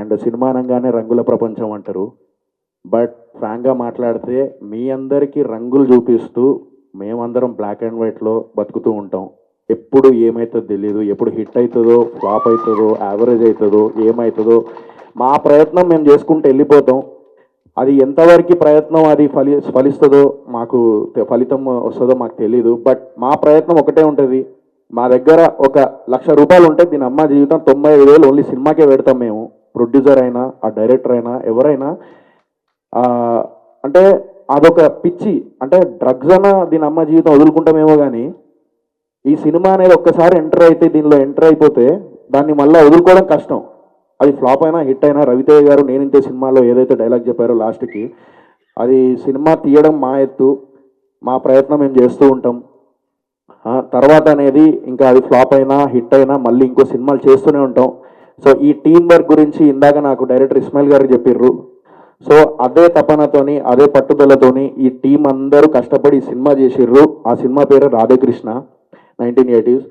And cinema అనగానే రంగుల ప్రపంచం అంటారు. బట్ ఫ్రాంక్గా మాట్లాడితే మీ అందరికీ రంగులు చూపిస్తూ మేమందరం బ్లాక్ అండ్ వైట్లో బతుకుతూ ఉంటాం. ఎప్పుడు ఏమవుతుందో తెలియదు ఎప్పుడు హిట్ అవుతుందో ఫ్లాప్ అవుతుందో యావరేజ్ అవుతుందో ఏమవుతుందో మా ప్రయత్నం మేము చేసుకుంటూ వెళ్ళిపోతాం. అది ఎంతవరకు ప్రయత్నం అది ఫలి ఫలిస్తుందో మాకు ఫలితం వస్తుందో మాకు తెలియదు బట్ మా ప్రయత్నం ఒకటే ఉంటుంది. మా దగ్గర ఒక లక్ష రూపాయలు ఉంటే దీని అమ్మ జీవితం తొంభై ఐదు వేలు ఓన్లీ సినిమాకే పెడతాం మేము. ప్రొడ్యూసర్ అయినా ఆ డైరెక్టర్ అయినా ఎవరైనా అంటే అదొక పిచ్చి. అంటే డ్రగ్స్ అన్న దీని అమ్మ జీవితం వదులుకుంటామేమో కానీ ఈ సినిమా అనేది ఒక్కసారి ఎంటర్ అయితే దీనిలో ఎంటర్ అయిపోతే దాన్ని మళ్ళీ వదులుకోవడం కష్టం. అది ఫ్లాప్ అయినా హిట్ అయినా రవితేజ గారు నేను ఇంతే సినిమాలో ఏదైతే డైలాగ్ చెప్పారో లాస్ట్కి అది సినిమా తీయడం మా ఎత్తు మా ప్రయత్నం మేము చేస్తూ ఉంటాం. తర్వాత అనేది ఇంకా అది ఫ్లాప్ అయినా హిట్ అయినా మళ్ళీ ఇంకో సినిమాలు చేస్తూనే ఉంటాం. సో ఈ టీం వర్క్ గురించి ఇందాక నాకు డైరెక్టర్ ఇస్మాయిల్ గారు చెప్పిర్రు. సో అదే తపనతోని అదే పట్టుదలతోని ఈ టీం అందరూ కష్టపడి ఈ సినిమా చేసిర్రు. ఆ సినిమా పేరు రాధేకృష్ణ నైన్టీన్ ఎయిటీస్